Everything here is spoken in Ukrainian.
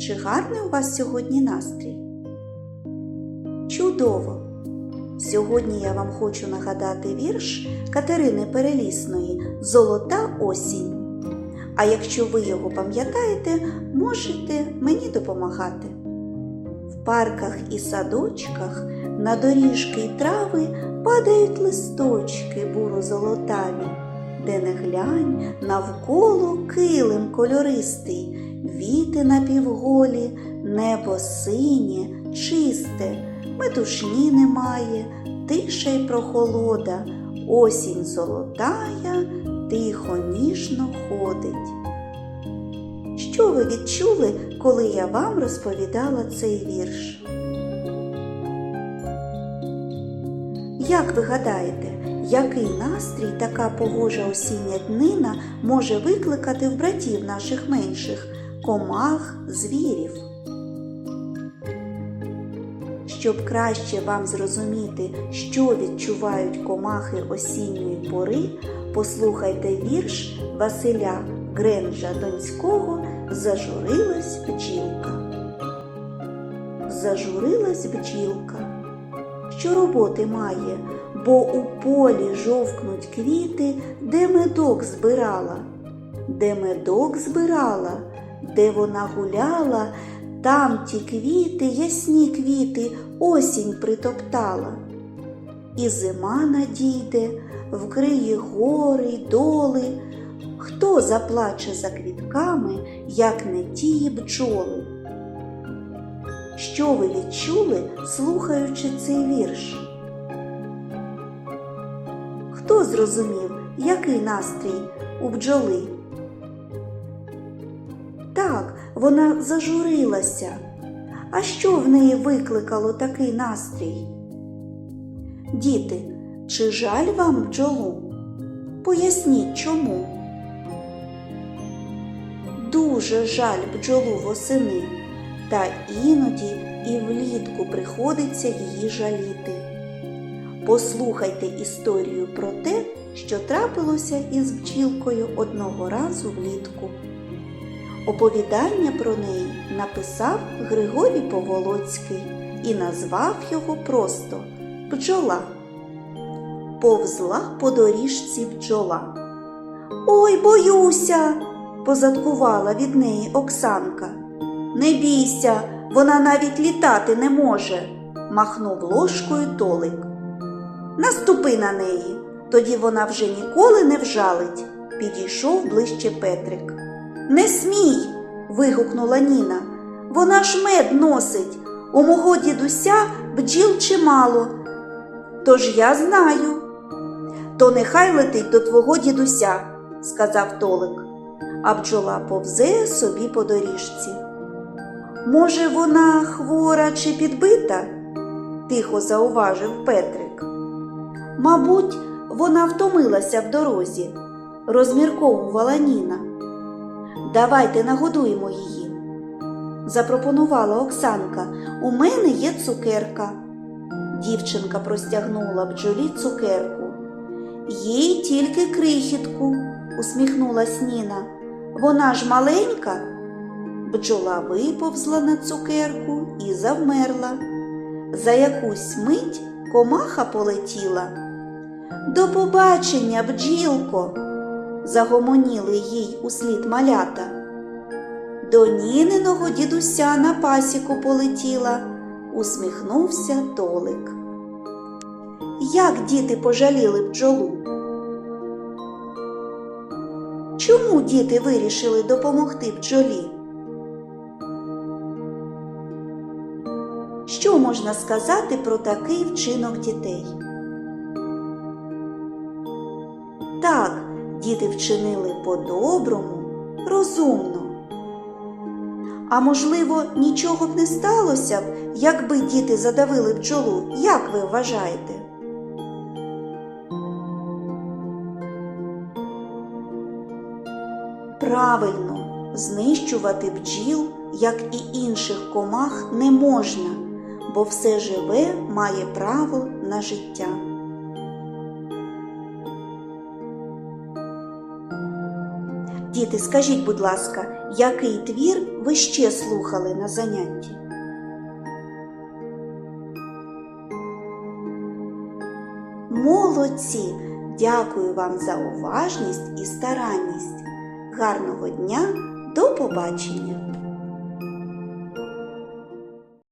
Чи гарний у вас сьогодні настрій? Чудово! Сьогодні я вам хочу нагадати вірш Катерини Перелісної Золота осінь. А якщо ви його пам'ятаєте, можете мені допомагати. В парках і садочках на доріжки й трави падають листочки буро-золотаві, де не глянь навколо килим кольористий, віти напівголі, небо синє, чисте, метушні немає, тиша й прохолода, осінь золотая, тихо ніжно ходить. Що ви відчули, коли я вам розповідала цей вірш? Як ви гадаєте, який настрій така погожа осіння днина може викликати в братів наших менших комах, звірів? Щоб краще вам зрозуміти, що відчувають комахи осінньої пори, послухайте вірш Василя Гренжа Донського Зажурилась бджілка. Зажурилась бджілка, що роботи має, бо у полі жовкнуть квіти, де медок збирала, де медок збирала, де вона гуляла, там ті квіти, ясні квіти, осінь притоптала. І зима надійде, вкриє гори й доли. Хто заплаче за квітками, як не ті бджоли? Що ви відчули, слухаючи цей вірш? Хто зрозумів, який настрій у бджоли? Так, вона зажурилася. А що в неї викликало такий настрій? Діти, чи жаль вам бджолу? Поясніть чому. Дуже жаль бджолу восени, та іноді і влітку приходиться її жаліти. Послухайте історію про те, що трапилося із бджілкою одного разу влітку. Оповідання про неї написав Григорій Поволоцький і назвав його просто Бджола. Повзла по доріжці бджола. Ой, боюся, позадкувала від неї Оксанка. Не бійся, вона навіть літати не може, махнув ложкою Толик. Наступи на неї, тоді вона вже ніколи не вжалить, підійшов ближче Петрик. Не смій. вигукнула Ніна. Вона ж мед носить. У мого дідуся бджіл чимало. Тож я знаю. То нехай летить до твого дідуся, сказав Толик, а бджола повзе собі по доріжці. Може, вона хвора чи підбита? тихо зауважив Петрик. Мабуть, вона втомилася в дорозі, розмірковувала Ніна. Давайте нагодуємо її, запропонувала Оксанка. У мене є цукерка. Дівчинка простягнула бджолі цукерку. Їй тільки крихітку, усміхнулась Ніна. Вона ж маленька. Бджола виповзла на цукерку і завмерла. За якусь мить комаха полетіла. До побачення, бджілко, загомоніли їй услід малята. До Ніниного дідуся на пасіку полетіла, усміхнувся Толик. Як діти пожаліли бджолу? Чому діти вирішили допомогти бджолі? Що можна сказати про такий вчинок дітей? Так, діти вчинили по-доброму, розумно. А можливо, нічого б не сталося б, якби діти задавили бджолу, як ви вважаєте? Правильно, знищувати бджіл, як і інших комах, не можна, бо все живе має право на життя. Діти, скажіть, будь ласка, який твір ви ще слухали на занятті? Молодці! Дякую вам за уважність і старанність. Гарного дня, до побачення!